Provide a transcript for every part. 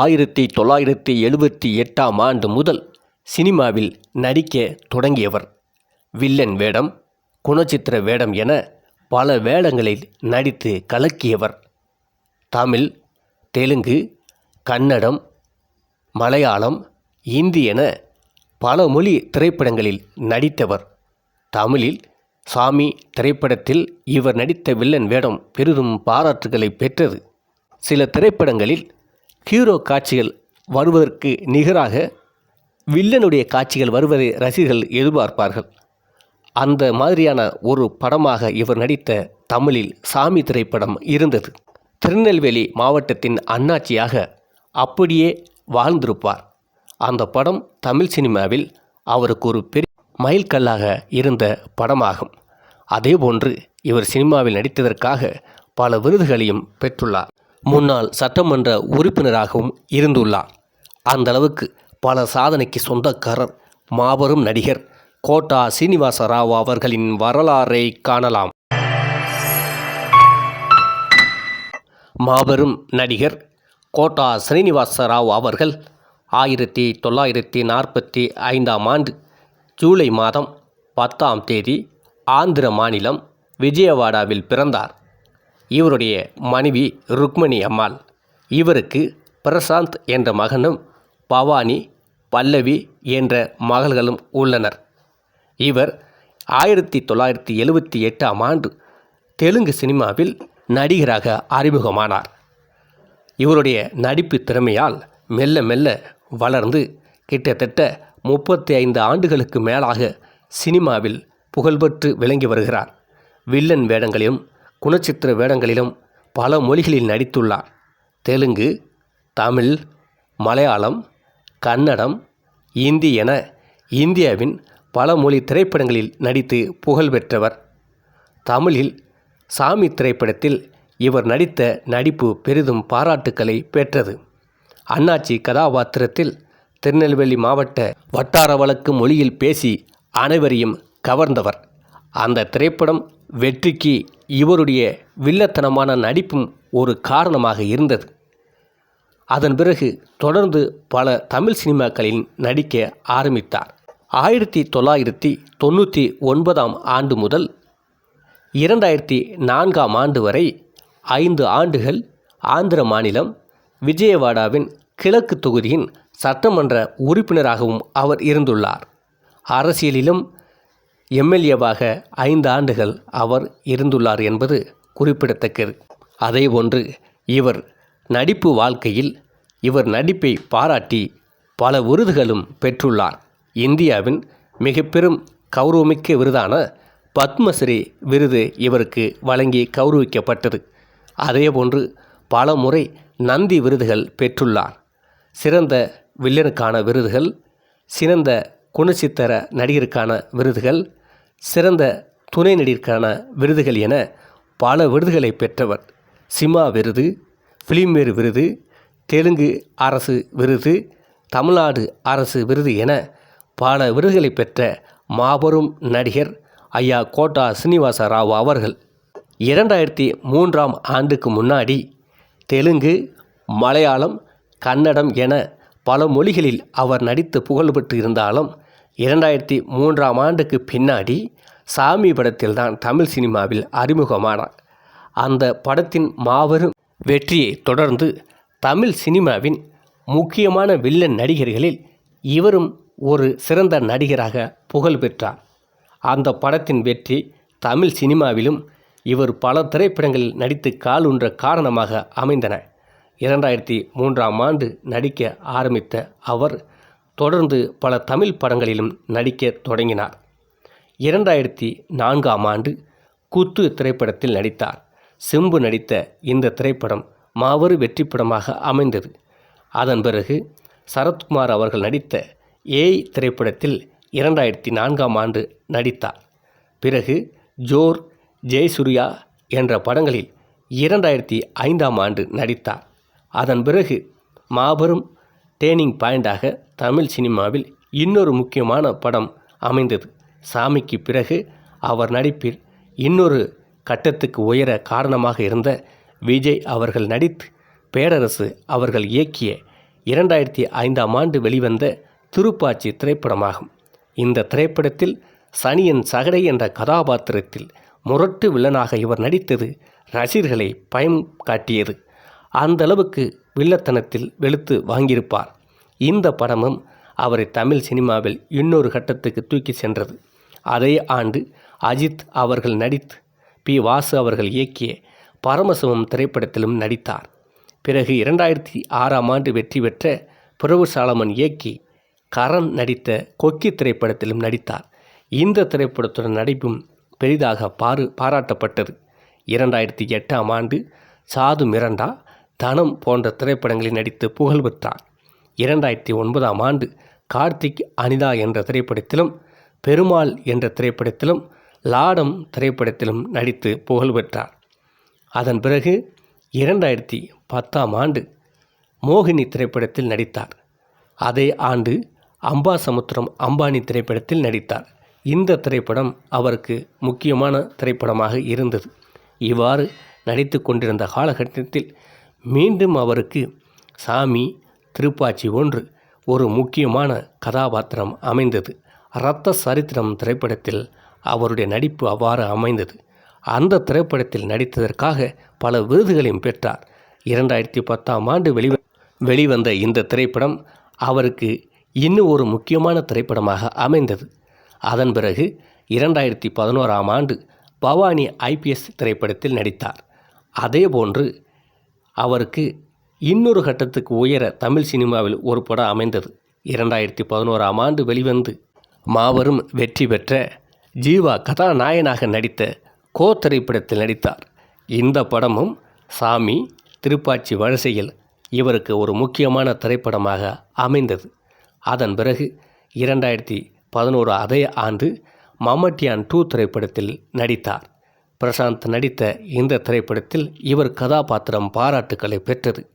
ஆயிரத்தி தொள்ளாயிரத்தி எழுபத்தி எட்டாம் ஆண்டு முதல் சினிமாவில் நடிக்க தொடங்கியவர். வில்லன் வேடம் குணச்சித்திர வேடம் என பல வேடங்களில் நடித்து கலக்கியவர். தமிழ் தெலுங்கு கன்னடம் மலையாளம் இந்தி என பல மொழி திரைப்படங்களில் நடித்தவர். தமிழில் சாமி திரைப்படத்தில் இவர் நடித்த வில்லன் வேடம் பெரிதும் பாராட்டுகளை பெற்றது. சில திரைப்படங்களில் ஹீரோ காட்சிகள் வருவதற்கு நிகராக வில்லனுடைய காட்சிகள் வருவதை ரசிகர்கள் எதிர்பார்ப்பார்கள். அந்த மாதிரியான ஒரு படமாக இவர் நடித்த தமிழில் சாமி திரைப்படம் இருந்தது. திருநெல்வேலி மாவட்டத்தின் அண்ணாச்சியாக அப்படியே வாழ்ந்திருப்பார். அந்த படம் தமிழ் சினிமாவில் அவருக்கு ஒரு பெரிய மைல்கல்லாக இருந்த படமாகும். அதேபோன்று இவர் சினிமாவில் நடித்ததற்காக பல விருதுகளையும் பெற்றுள்ளார். முன்னாள் சட்டமன்ற உறுப்பினராகவும் இருந்துள்ளார். அந்த அளவுக்கு பல சாதனைக்கு சொந்தக்காரர் மாபெரும் நடிகர் கோட்டா சீனிவாச ராவ் அவர்களின் வரலாறை காணலாம். மாபெரும் நடிகர் கோட்டா ஸ்ரீனிவாச ராவ் அவர்கள் ஆயிரத்தி தொள்ளாயிரத்தி நாற்பத்தி ஐந்தாம் ஆண்டு ஜூலை மாதம் பத்தாம் தேதி ஆந்திர மாநிலம் விஜயவாடாவில் பிறந்தார். இவருடைய மனைவி ருக்மணி அம்மாள். இவருக்கு பிரசாந்த் என்ற மகனும் பவானி பல்லவி என்ற மகள்களும் உள்ளனர். இவர் ஆயிரத்தி தொள்ளாயிரத்தி எழுபத்தி எட்டாம் ஆண்டு தெலுங்கு சினிமாவில் நடிகராக அறிமுகமானார். இவருடைய நடிப்பு திறமையால் மெல்ல மெல்ல வளர்ந்து கிட்டத்தட்ட முப்பத்தி ஐந்து ஆண்டுகளுக்கு மேலாக சினிமாவில் புகழ்பெற்று விளங்கி வருகிறார். வில்லன் வேடங்களிலும் குணச்சித்திர வேடங்களிலும் பல மொழிகளில் நடித்துள்ளார். தெலுங்கு தமிழ் மலையாளம் கன்னடம் இந்தி என இந்தியாவின் பல மொழி திரைப்படங்களில் நடித்து புகழ் பெற்றவர். தமிழில் சாமி திரைப்படத்தில் இவர் நடித்த நடிப்பு பெரிதும் பாராட்டுக்களை பெற்றது. அண்ணாச்சி கதாபாத்திரத்தில் திருநெல்வேலி மாவட்ட வட்டார வழக்கு மொழியில் பேசி அனைவரையும் கவர்ந்தவர். அந்த திரைப்படம் வெற்றிக்கு இவருடைய வில்லத்தனமான நடிப்பும் ஒரு காரணமாக இருந்தது. அதன் பிறகு தொடர்ந்து பல தமிழ் சினிமாக்களில் நடிக்க ஆரம்பித்தார். ஆயிரத்தி தொள்ளாயிரத்தி தொண்ணூற்றி ஒன்பதாம் ஆண்டு முதல் இரண்டாயிரத்தி நான்காம் ஆண்டு வரை ஐந்து ஆண்டுகள் ஆந்திர மாநிலம் விஜயவாடாவின் கிழக்கு தொகுதியின் சட்டமன்ற உறுப்பினராகவும் அவர் இருந்துள்ளார். அரசியலிலும் எம்எல்ஏவாக ஐந்து ஆண்டுகள் அவர் இருந்துள்ளார் என்பது குறிப்பிடத்தக்கது. அதேபோன்று இவர் நடிப்பு வாழ்க்கையில் இவர் நடிப்பை பாராட்டி பல விருதுகளும் பெற்றுள்ளார். இந்தியாவின் மிக பெரும் கௌரவமிக்க விருதான பத்மஸ்ரீ விருது இவருக்கு வழங்கி கௌரவிக்கப்பட்டது. அதேபோன்று பல முறை நந்தி விருதுகள் பெற்றுள்ளார். சிறந்த வில்லனுக்கான விருதுகள் சிறந்த குணச்சித்திர நடிகருக்கான விருதுகள் சிறந்த துணை நடிகருக்கான விருதுகள் என பல விருதுகளை பெற்றவர். சிமா விருது ஃபிலிம்பேர் விருது தெலுங்கு அரசு விருது தமிழ்நாடு அரசு விருது என பல விருதுகளை பெற்ற மாபெரும் நடிகர் ஐயா கோட்டா சீனிவாச ராவ் அவர்கள். இரண்டாயிரத்தி மூன்றாம் ஆண்டுக்கு முன்னாடி தெலுங்கு மலையாளம் கன்னடம் என பல மொழிகளில் அவர் நடித்து புகழ் பெற்று இருந்தாலும் இரண்டாயிரத்தி மூன்றாம் ஆண்டுக்கு பின்னாடி சாமி படத்தில்தான் தமிழ் சினிமாவில் அறிமுகமானார். அந்த படத்தின் மாபெரும் வெற்றியை தொடர்ந்து தமிழ் சினிமாவின் முக்கியமான வில்லன் நடிகர்களில் இவரும் ஒரு சிறந்த நடிகராக புகழ் பெற்றார். அந்த படத்தின் வெற்றி தமிழ் சினிமாவிலும் இவர் பல திரைப்படங்களில் நடித்து காலுன்ற காரணமாக அமைந்தன. இரண்டாயிரத்தி மூன்றாம் ஆண்டு நடிக்க ஆரம்பித்த அவர் தொடர்ந்து பல தமிழ் படங்களிலும் நடிக்க தொடங்கினார். இரண்டாயிரத்தி நான்காம் ஆண்டு குத்து திரைப்படத்தில் நடித்தார். சிம்பு நடித்த இந்த திரைப்படம் மாபெரும் வெற்றி படமாக அமைந்தது. அதன் பிறகு சரத்குமார் அவர்கள் நடித்த ஏய் திரைப்படத்தில் இரண்டாயிரத்தி நான்காம் ஆண்டு நடித்தார். பிறகு ஜோர் ஜெயசூர்யா என்ற படங்களில் இரண்டாயிரத்தி ஐந்தாம் ஆண்டு நடித்தார். அதன் பிறகு மாபெரும் டேர்னிங் பாயிண்டாக தமிழ் சினிமாவில் இன்னொரு முக்கியமான படம் அமைந்தது. சாமிக்கு பிறகு அவர் நடிப்பில் இன்னொரு கட்டத்துக்கு உயர காரணமாக இருந்த விஜய் அவர்கள் நடித்து பேரரசு அவர்கள் இயக்கிய இரண்டாயிரத்தி ஐந்தாம் ஆண்டு வெளிவந்த திருப்பாச்சி திரைப்படமாகும். இந்த திரைப்படத்தில் சனியன் சகடை என்ற கதாபாத்திரத்தில் முரட்டு வில்லனாக இவர் நடித்தது ரசிகர்களை பயம் காட்டியது. அந்தளவுக்கு வில்லத்தனத்தில் வெளுத்து வாங்கியிருப்பார். இந்த படமும் அவரை தமிழ் சினிமாவில் இன்னொரு கட்டத்துக்கு தூக்கி சென்றது. அதே ஆண்டு அஜித் அவர்கள் நடித்து பி. வாசு அவர்கள் இயக்கிய பரமசிவம் திரைப்படத்திலும் நடித்தார். பிறகு இரண்டாயிரத்தி ஆறாம் ஆண்டு வெற்றி பெற்ற பிரபு சாலமன் இயக்கி கரண் நடித்த கொக்கி திரைப்படத்திலும் நடித்தார். இந்த திரைப்படத்துடன் நடிப்பும் பெரிதாக பாரு பாராட்டப்பட்டது. இரண்டாயிரத்தி எட்டாம் ஆண்டு சாது மிரண்டா தனம் போன்ற திரைப்படங்களில் நடித்து புகழ் பெற்றார். இரண்டாயிரத்தி ஒன்பதாம் ஆண்டு கார்த்திக் அனிதா என்ற திரைப்படத்திலும் பெருமாள் என்ற திரைப்படத்திலும் லாடம் திரைப்படத்திலும் நடித்து புகழ் பெற்றார். அதன் பிறகு இரண்டாயிரத்தி பத்தாம் ஆண்டு மோகினி திரைப்படத்தில் நடித்தார். அதே ஆண்டு அம்பாசமுத்திரம் அம்பானி திரைப்படத்தில் நடித்தார். இந்த திரைப்படம் அவருக்கு முக்கியமான திரைப்படமாக இருந்தது. இவ்வாறு நடித்து கொண்டிருந்த காலகட்டத்தில் மீண்டும் அவருக்கு சாமி திருப்பாச்சி ஒன்று ஒரு முக்கியமான கதாபாத்திரம் அமைந்தது. இரத்த சரித்திரம் திரைப்படத்தில் அவருடைய நடிப்பு அவ்வாறு அமைந்தது. அந்த திரைப்படத்தில் நடித்ததற்காக பல விருதுகளையும் பெற்றார். இரண்டாயிரத்தி பத்தாம் ஆண்டு வெளிவ வெளிவந்த இந்த திரைப்படம் அவருக்கு இன்னும் ஒரு முக்கியமான திரைப்படமாக அமைந்தது. அதன் பிறகு இரண்டாயிரத்தி பதினோராம் ஆண்டு பவானி ஐபிஎஸ் திரைப்படத்தில் நடித்தார். அதேபோன்று அவருக்கு இன்னொரு கட்டத்துக்கு உயர தமிழ் சினிமாவில் ஒரு படம் அமைந்தது. இரண்டாயிரத்தி பதினோராம் ஆண்டு வெளிவந்து மாபெரும் வெற்றி பெற்ற ஜீவா கதாநாயகனாக நடித்த கோ திரைப்படத்தில் நடித்தார். இந்த படமும் சாமி திருப்பாச்சி வரிசையில் இவருக்கு ஒரு முக்கியமான திரைப்படமாக அமைந்தது. அதன் பிறகு இரண்டாயிரத்தி பதினோரு அதே ஆண்டு மம்மட்டியான் டூ திரைப்படத்தில் நடித்தார். பிரசாந்த் நடித்த இந்த திரைப்படத்தில் இவர் கதாபாத்திரம் பாராட்டுக்களை பெற்றது.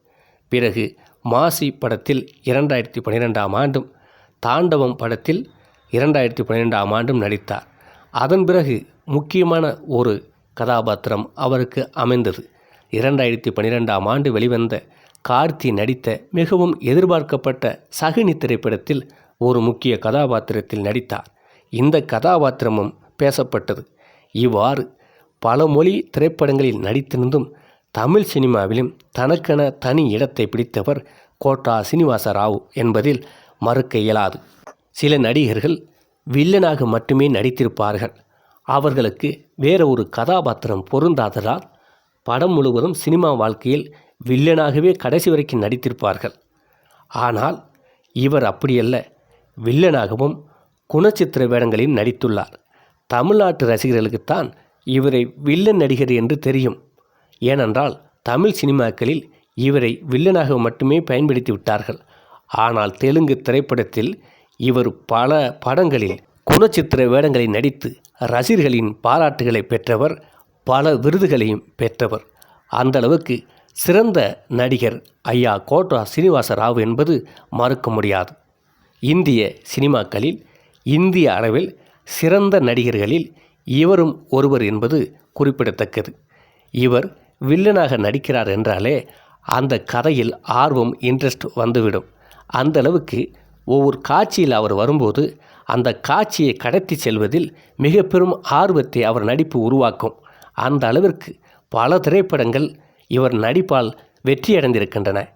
பிறகு மாசி படத்தில் இரண்டாயிரத்தி பன்னிரெண்டாம் ஆண்டும் தாண்டவம் படத்தில் இரண்டாயிரத்தி பன்னிரெண்டாம் ஆண்டும் நடித்தார். அதன் பிறகு முக்கியமான ஒரு கதாபாத்திரம் அவருக்கு அமைந்தது. இரண்டாயிரத்தி பன்னிரெண்டாம் ஆண்டு வெளிவந்த கார்த்தி நடித்த மிகவும் எதிர்பார்க்கப்பட்ட சகுனி திரைப்படத்தில் ஒரு முக்கிய கதாபாத்திரத்தில் நடித்தார். இந்த கதாபாத்திரமும் பேசப்பட்டது. இவ்வாறு பல மொழி திரைப்படங்களில் நடித்திருந்தும் தமிழ் சினிமாவிலும் தனக்கென தனி இடத்தை பிடித்தவர் கோட்டா சீனிவாச ராவ் என்பதில் மறுக்க இயலாது. சில நடிகர்கள் வில்லனாக மட்டுமே நடித்திருப்பார்கள். அவர்களுக்கு வேற ஒரு கதாபாத்திரம் பொருந்தாததால் படம் முழுவதும் சினிமா வாழ்க்கையில் வில்லனாகவே கடைசி வரைக்கும் நடித்திருப்பார்கள். ஆனால் இவர் அப்படியல்ல வில்லனாகவும் குணச்சித்திர வேடங்களில் நடித்துள்ளார். தமிழ்நாட்டு ரசிகர்களுக்குத்தான் இவரை வில்லன் நடிகர் என்று தெரியும். ஏனென்றால் தமிழ் சினிமாக்களில் இவரை வில்லனாக மட்டுமே பயன்படுத்தி விட்டார்கள். ஆனால் தெலுங்கு திரைப்படத்தில் இவர் பல படங்களில் குணச்சித்திர வேடங்களில் நடித்து ரசிகர்களின் பாராட்டுகளை பெற்றவர் பல விருதுகளையும் பெற்றவர். அந்த அளவுக்கு சிறந்த நடிகர் ஐயா கோட்டா சீனிவாச ராவ் என்பது மறுக்க முடியாது. இந்திய சினிமாக்களில் இந்திய அளவில் சிறந்த நடிகர்களில் இவரும் ஒருவர் என்பது குறிப்பிடத்தக்கது. இவர் வில்லனாக நடிக்கிறார் என்றாலே அந்த கதையில் ஆர்வம் இன்ட்ரெஸ்ட் வந்துவிடும். அந்த அளவுக்கு ஒவ்வொரு காட்சியில் அவர் வரும்போது அந்த காட்சியை கடத்தி செல்வதில் மிக பெரும் ஆர்வத்தை அவர் நடிப்பு உருவாக்கும். அந்த அளவிற்கு பல திரைப்படங்கள் இவர் நடிப்பால் வெற்றியடைந்திருக்கின்றன.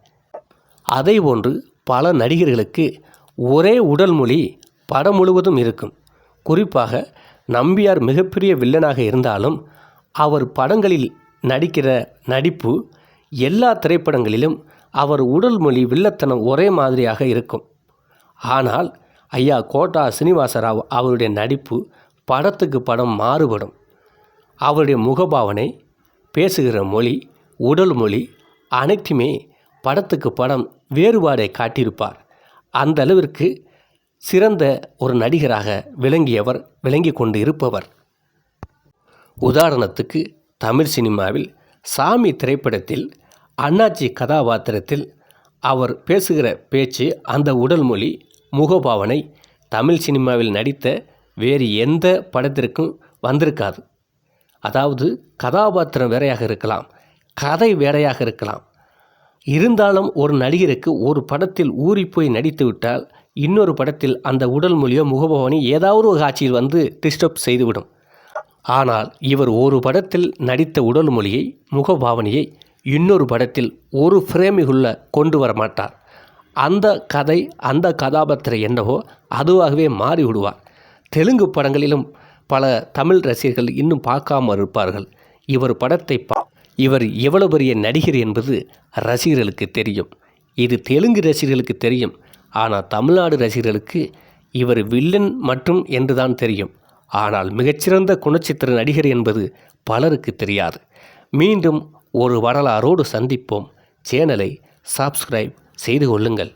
அதை போன்று பல நடிகர்களுக்கு ஒரே உடல் மொழி படம் முழுவதும் இருக்கும். குறிப்பாக நம்பியார் மிகப்பெரிய வில்லனாக இருந்தாலும் அவர் படங்களில் நடிக்கிற நடிப்பு எல்லா திரைப்படங்களிலும் அவர் உடல் மொழி வில்லத்தனம் ஒரே மாதிரியாக இருக்கும். ஆனால் ஐயா கோட்டா சீனிவாசராவ் அவருடைய நடிப்பு படத்துக்கு படம் மாறுபடும். அவருடைய முகபாவனை பேசுகிற மொழி உடல் மொழி அனைத்துமே படத்துக்கு படம் வேறுபாடை காட்டியிருப்பார். அந்த அளவிற்கு சிறந்த ஒரு நடிகராக விளங்கியவர் விளங்கி கொண்டு இருப்பவர் உதாரணத்துக்கு தமிழ் சினிமாவில் சாமி திரைப்படத்தில் அண்ணாச்சி கதாபாத்திரத்தில் அவர் பேசுகிற பேச்சு அந்த உடல் மொழி முகபாவனை தமிழ் சினிமாவில் நடித்த வேறு எந்த படத்திற்கும் வந்திருக்காது. அதாவது கதாபாத்திரம் வேறையாக இருக்கலாம் கதை வேறையாக இருக்கலாம். இருந்தாலும் ஒரு நடிகருக்கு ஒரு படத்தில் ஊறிப்போய் போய் நடித்துவிட்டால் இன்னொரு படத்தில் அந்த உடல் மொழியோ முகபவனி ஏதாவது ஒரு காட்சியில் வந்து டிஸ்டர்ப் செய்துவிடும். ஆனால் இவர் ஒரு படத்தில் நடித்த உடல் மொழியை முகபாவனையை இன்னொரு படத்தில் ஒரு ஃப்ரேமிகுள்ள கொண்டு வர மாட்டார். அந்த கதை அந்த கதாபாத்திரம் என்னவோ அதுவாகவே மாறிவிடுவார். தெலுங்கு படங்களிலும் பல தமிழ் ரசிகர்கள் இன்னும் பார்க்காம இருப்பார்கள். இவர் படத்தை பா இவர் எவ்வளவு பெரிய நடிகர் என்பது ரசிகர்களுக்கு தெரியும். இது தெலுங்கு ரசிகர்களுக்கு தெரியும். ஆனால் தமிழ்நாடு ரசிகர்களுக்கு இவர் வில்லன் மற்றும் என்றுதான் தெரியும். ஆனால் மிகச்சிறந்த குணச்சித்திர நடிகர் என்பது பலருக்கு தெரியாது. மீண்டும் ஒரு வரலாறோடு சந்திப்போம். சேனலை சப்ஸ்கிரைப் செய்து கொள்ளுங்கள்.